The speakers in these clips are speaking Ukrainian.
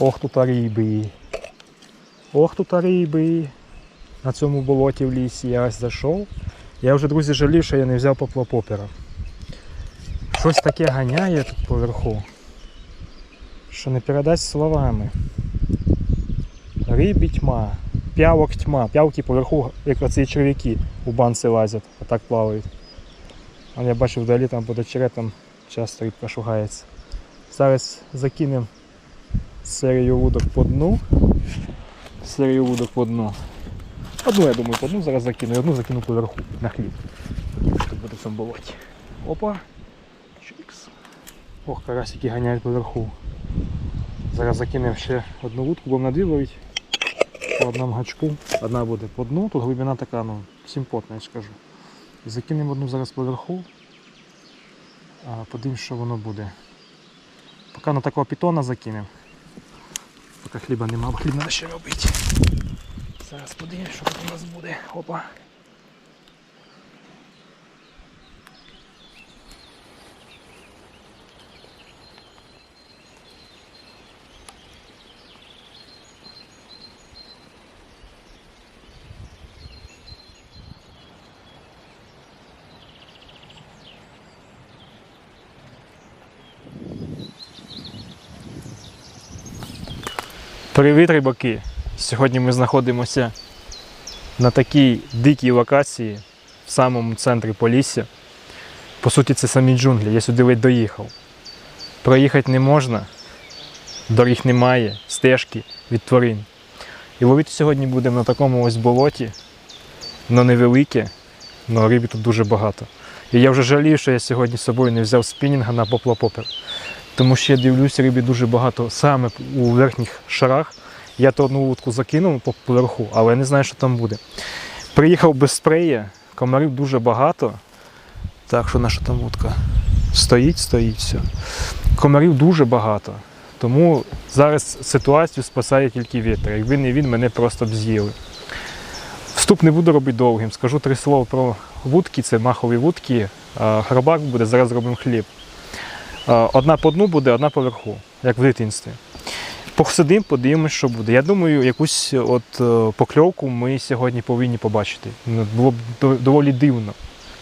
Ох тут риби. Ох тут риби. На цьому болоті в лісі я ось зайшов. Я вже, друзі, жалів, що я не взяв поплапопера. Щось таке ганяє тут поверху. Що не передать словами. Рибі тьма. П'явок тьма. П'явки поверху, як оці черв'яки у банці лазять, отак плавають. А я бачу вдалі там під очеретом часто рибка шугається. Зараз закинемо серію вудок по дну. Серію вудок по дну. Одну, я думаю, по дну зараз закину, і одну закину поверху на хліб. Щоб буде болоті. Опа. Чикс. Ох, карасики ганяють поверху. Зараз закинемо ще одну вудку, будемо на дві ловити. По одному гачку. Одна буде по дну, тут глибина така, ну, симпотна, я ж кажу. І закинемо одну зараз поверху. Подивимось, що воно буде. Поки на такого пітона закинемо. Хліба нема, хліб треба ще робити. Зараз подивимось, що тут у нас буде. Опа. Привіт, рибаки! Сьогодні ми знаходимося на такій дикій локації в самому центрі Полісся. По суті, це самі джунглі. Я сюди ледь доїхав. Проїхати не можна, доріг немає, стежки від тварин. І ловити сьогодні будемо на такому ось болоті, воно невелике, але риби тут дуже багато. І я вже жалію, що я сьогодні з собою не взяв спінінга на поплапопер. Тому що я дивлюся, риби дуже багато саме у верхніх шарах. Я то одну вудку закинув по поверху, але я не знаю, що там буде. Приїхав без спрея, комарів дуже багато. Так, що наша там вудка? Стоїть, стоїть, все. Комарів дуже багато. Тому зараз ситуацію спасає тільки вітер. Якби не він, мене просто б з'їли. Вступ не буду робити довгим. Скажу три слова про вудки, це махові вудки. Хробак буде, зараз зробимо хліб. А, Одна по дну буде, одна поверху, як в дитинстві. Посидимо, подивимось, що буде. Я думаю, якусь от е, покльовку ми сьогодні повинні побачити. Ну, Було б доволі дивно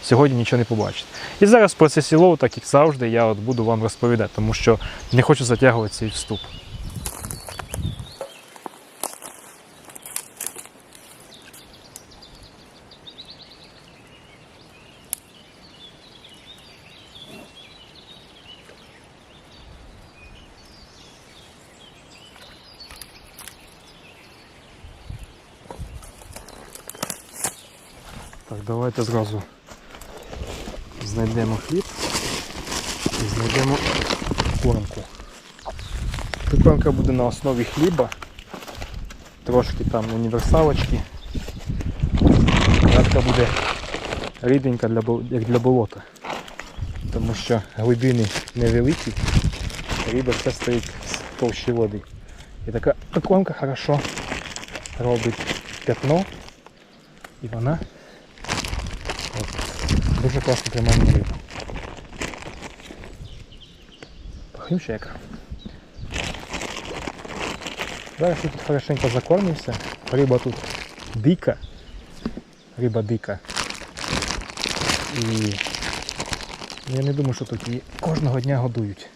сьогодні нічого не побачити. І зараз в процесі лову, так як завжди, я от буду вам розповідати, тому що не хочу затягувати цей вступ. Так, давайте зразу знайдемо хліб і знайдемо кормку. Прикормка буде на основі хліба, трошки там універсалочки. Кратка буде ріденька для, як для болота. Тому що глибини невеликі, риба все стоїть з товщі води. І така прикормка хорошо робить п'ятно і вона. Дуже класно тримає рибу. Пахнюча яка. Зараз я тут хорошенько закормився. Риба тут дика. Риба дика. І я не думаю, що тут її кожного дня годують.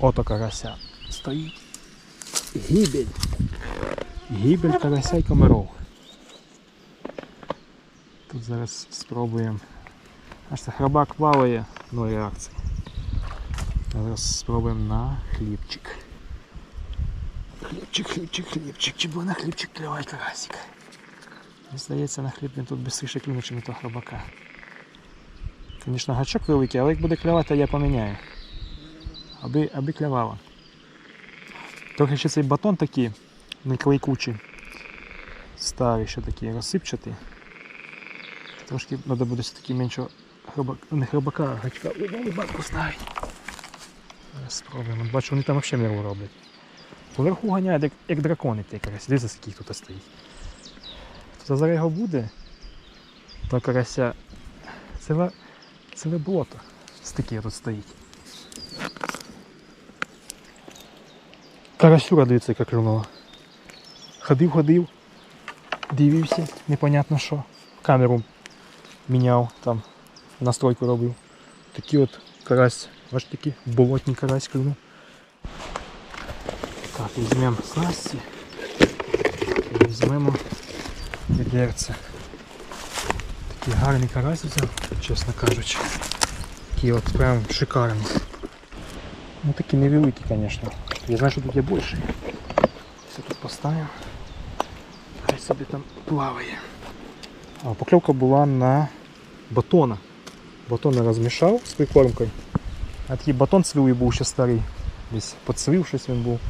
Ото карася стоїть. Гібель. Гібель карася і комаров. Тут зараз спробуємо. Аж це храбак плаває, ну реакції. Зараз спробуємо на хлібчик. Хлібчик, хлібчик, хлібчик. Чи буде на хлібчик клювай карасик? Мені здається, на хліб він тут швидше клюне, ніж того храбака. Звісно, гачок великий, але як буде клювати, я поміняю. Аби, аби клявала. Трохи ще цей батон такий, не клейкучий. Старий, ще такий розсипчатий. Трошки треба буде все-таки меншого хробака, не хробака, а гачка. Новий бак поставити. Спробуємо. Бачу, вони там взагалі міру роблять. Поверху ганяють, як, як дракони ті карась. Дивіться, скільки тут стоїть. Тут зараз його буде. То карася. Ціле, ціле болото. Стики тут стоїть. Карасюра, дивіться, яка клюнула. Ходив, ходив, дивився, непонятно що. Камеру міняв, там настройку робив. Такий от карась, аж такий болотний карась клюнув. Так, візьмемо снасті. І візьмемо відерце. Такий гарний карась взяв, чесно кажучи. Такий от прям шикарний. Ну такі невеликі, звісно. Я знаю, що тут є більше. Все тут поставимо. Хай собі там плаває. А, покльовка була на батона. Батон я розмішав з прикормкою. А такий батон цвілий був ще старий. Десь поцвів щось він був.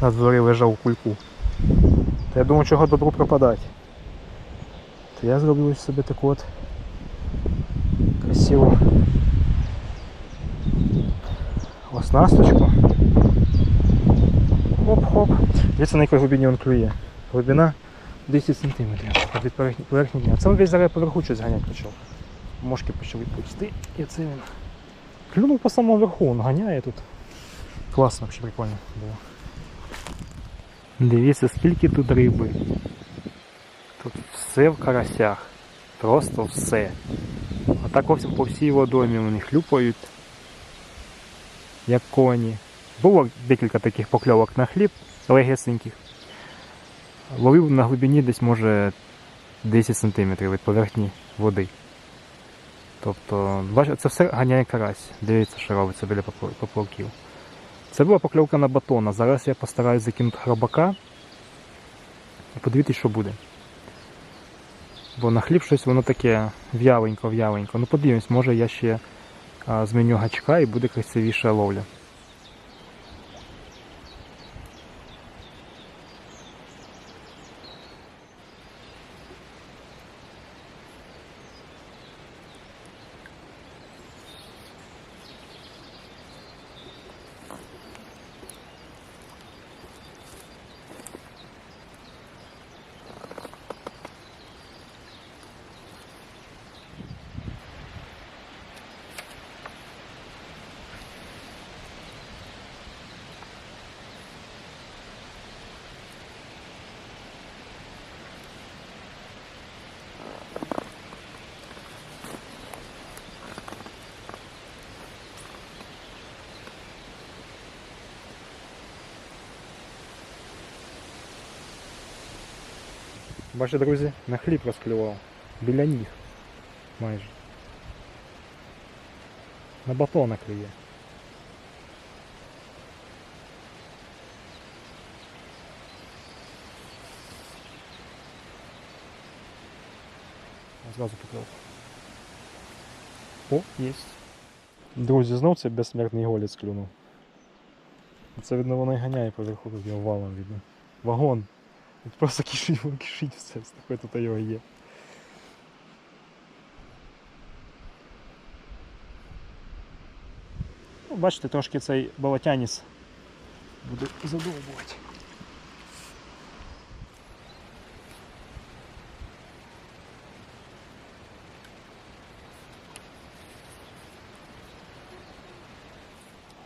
На дворі лежав у кульку. Та я думав, чого добру пропадати. То я ось собі таку от красиву оснасточку. Хоп-хоп. Дивіться, на якій глибині він клює. Глибина 10 см від поверхні, дня. Це весь зараз поверху щось ганять почав. Мошки почали пусти. І це він. Клюнув по самому верху, він ганяє тут. Класно, взагалі прикольно було. Дивіться, скільки тут риби. Тут все в карасях. Просто все. А так по всій водоймі вони хлюпають, як коні. Було декілька таких покльовок на хліб, легесеньких. Ловив на глибині десь може 10 см від поверхні води. Тобто, це все ганяє карась. Дивіться, що робиться біля попл- поплавків. Це була покльовка на батона. Зараз я постараюсь закинути хробака і подивитись, що буде. Бо на хліб щось воно таке в'яленько-в'яленько. Ну подивимось, може я ще а, зміню гачка і буде красивіша ловля. Бачите, друзі, на хліб розклював. Біля ніг. Майже. На батона клює. Зразу покльовка. О, є. Друзі, знов це безсмертний голець клюнув. Це видно воно і ганяє поверху, тут його валом видно. Вагон. Тут просто кишить, кишить все, таке тут його є. Ну, бачите, трошки цей болотяніс буде задовбувати.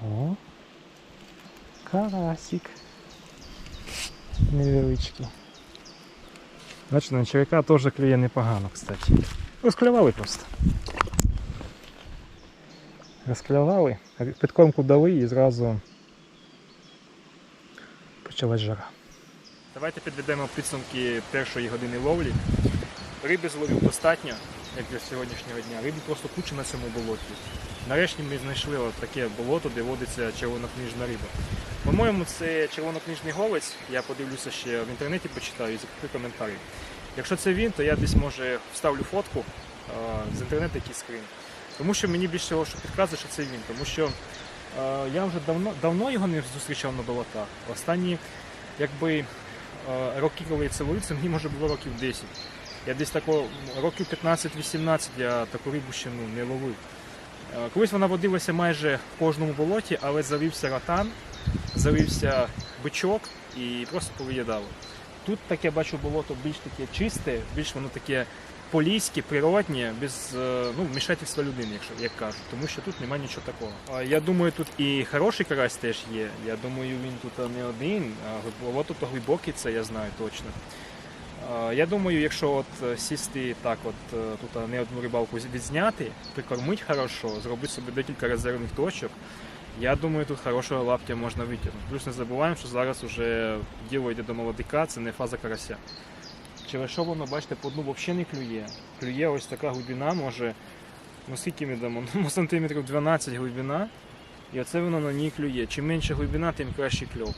О, карасик. Невеличкий. Значить, на червяка теж клює непогано, кстати. Розклювали просто. Розклювали, підкормку дали і зразу почалась жара. Давайте підведемо підсумки першої години ловлі. Риби зловив достатньо, як для сьогоднішнього дня. Риби просто куча на цьому болоті. Нарешті ми знайшли от таке болото, де водиться червонокнижна риба. По-моєму, це червонокнижний голець. Я подивлюся ще в інтернеті, почитаю і закріплю коментарі. Якщо це він, то я десь може вставлю фотку з інтернету якийсь скрін. Тому що мені більше всього що підказує, що це він. Тому що Е, Я вже давно, давно його не зустрічав на болотах. Останні, якби е, роки, коли я це ловив, це мені може було років 10. Я десь тако років 15-18 я таку рибу ще ну, не ловив. Е, Колись вона водилася майже в кожному болоті, але завівся ратан, завівся бичок і просто повиїдало. Тут таке бачу болото більш таке чисте, більш воно таке поліське, природнє, без е, ну, вмішательства людини, якщо як кажуть, тому що тут немає нічого такого. Я думаю, тут і хороший карась теж є. Я думаю, він тут не один, а болото то глибоке, це я знаю точно. А, Я думаю, якщо от е, сісти так, от е, тут не одну рибалку відзняти, прикормити хорошо, зробити собі декілька резервних точок. Я думаю, тут хорошого лаптя можна витягнути. Плюс не забуваємо, що зараз вже діло йде до молодика, це не фаза карася. Через що воно, бачите, по дну взагалі не клює. Клює ось така глибина, може, ну скільки ми дамо? Ну, сантиметрів 12 глибина. І оце воно на ній клює. Чим менша глибина, тим краще кльов.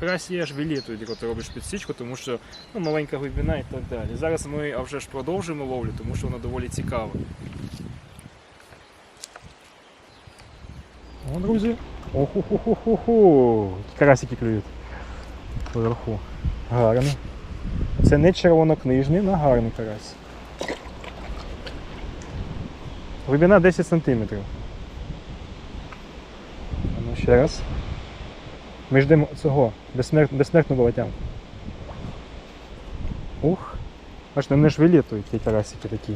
Карасі аж вилітують, коли ти робиш підсічку, тому що ну, маленька глибина і так далі. Зараз ми а вже ж продовжуємо ловлю, тому що воно доволі цікаво. О, друзі. Оху-ху-ху-ху-ху. Карасики клюють. Поверху. Гарно. Це не червонокнижний, але гарний карась. Глибина 10 см. Ще раз. Ми ждемо цього безсмер... безсмертну болотянку. Ух. Бачите, вони ж вилітують ті карасики такі.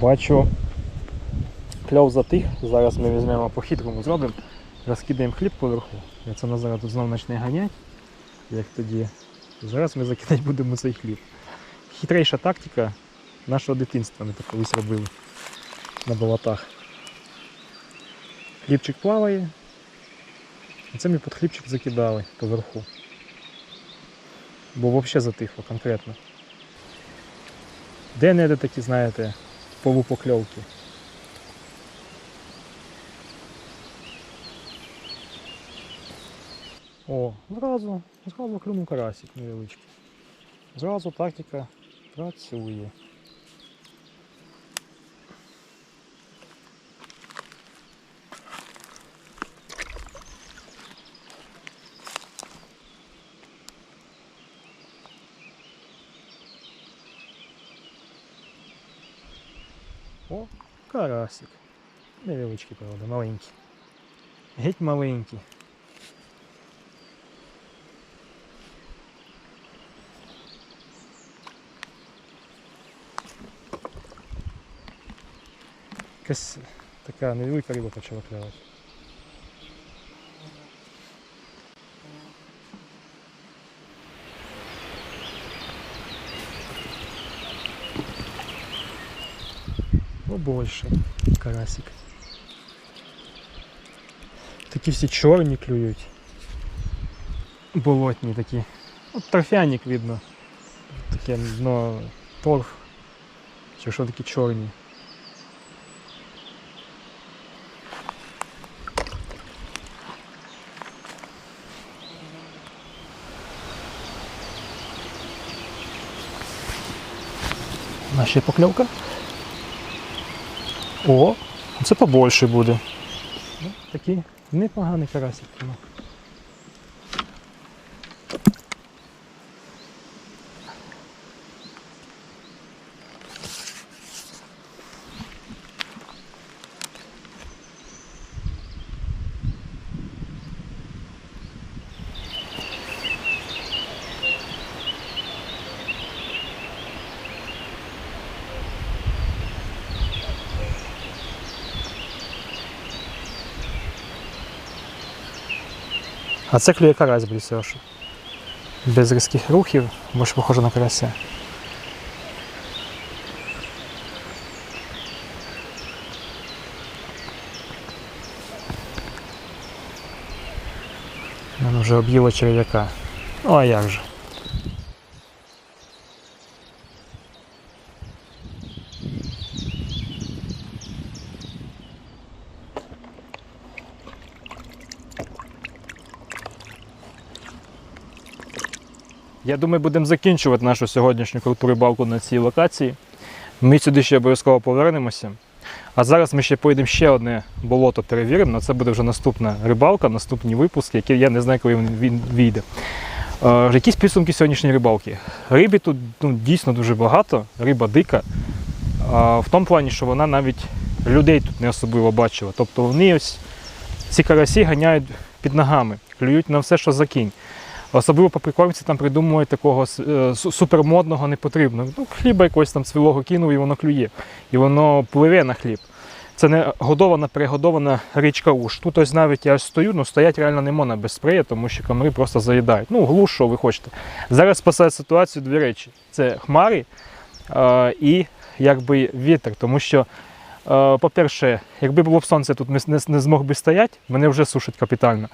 Бачу, кльов затих. Зараз ми візьмемо по-хитрому зробимо, розкидаємо хліб поверху. І це нас зараз тут знову почне ганять. Як тоді. Зараз ми закидати будемо цей хліб. Хитрейша тактика нашого дитинства ми так колись робили на болотах. Хлібчик плаває. І це ми під хлібчик закидали поверху. Бо взагалі затихло конкретно. Де-не-де такі, знаєте, полупокльовки. О, зразу, зразу клюнув карасик невеличкий. Зразу тактика працює. О, карасик. Невеличкий, правда, маленький. Геть маленький. Якась така невелика риба почала клювати. Побольше карасик. Такі всі чорні клюють. Болотні такі. От торфяник видно. Таке дно торф. Чи що такі чорні. На ще покльовка. О, це побольше буде. Такий непоганий карасик. А це клює карась близько. Без різких рухів, більше похоже на карася. Він вже об'їло черв'яка. Ну а як же? Я думаю, будемо закінчувати нашу сьогоднішню круту рибалку на цій локації. Ми сюди ще обов'язково повернемося. А зараз ми ще поїдемо ще одне болото перевіримо. але це буде вже наступна рибалка, наступні випуски, які я не знаю, коли він, війде. Е, якісь підсумки сьогоднішньої рибалки. Риби тут ну, дійсно дуже багато, риба дика. Е, в тому плані, що вона навіть людей тут не особливо бачила. Тобто вони ось ці карасі ганяють під ногами, клюють на все, що закинь. Особливо поприкормці там придумують такого е, су- супермодного не потрібно. Ну, хліба якогось там цвілого кинув і воно клює. І воно пливе на хліб. Це не годована, перегодована річка уж. Тут ось навіть я стою, ну стоять реально не можна без спрея, тому що комари просто заїдають. Ну, глуш, що ви хочете. Зараз спасає ситуацію дві речі: це хмари е, і якби вітер. Тому що, е, по-перше, якби було б сонце, тут не, не змог би стояти, мене вже сушить капітально.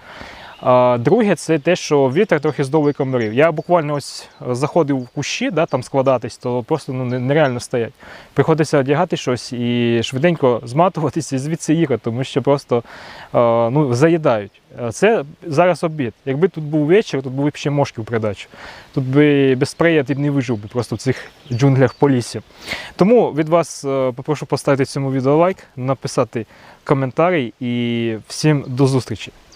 Друге, це те, що вітер трохи здовує комарів. Я буквально ось заходив в кущі, да, там складатись, то просто ну, нереально стоять. Приходиться одягати щось і швиденько зматуватися і звідси їхати, тому що просто е, ну, заїдають. Е, Це зараз обід. Якби тут був вечір, тут були б ще мошки в придачу. Тут би без спрея ти б не вижив би просто в цих джунглях по лісі. Тому від вас е, попрошу поставити цьому відео лайк, написати коментарі і всім до зустрічі.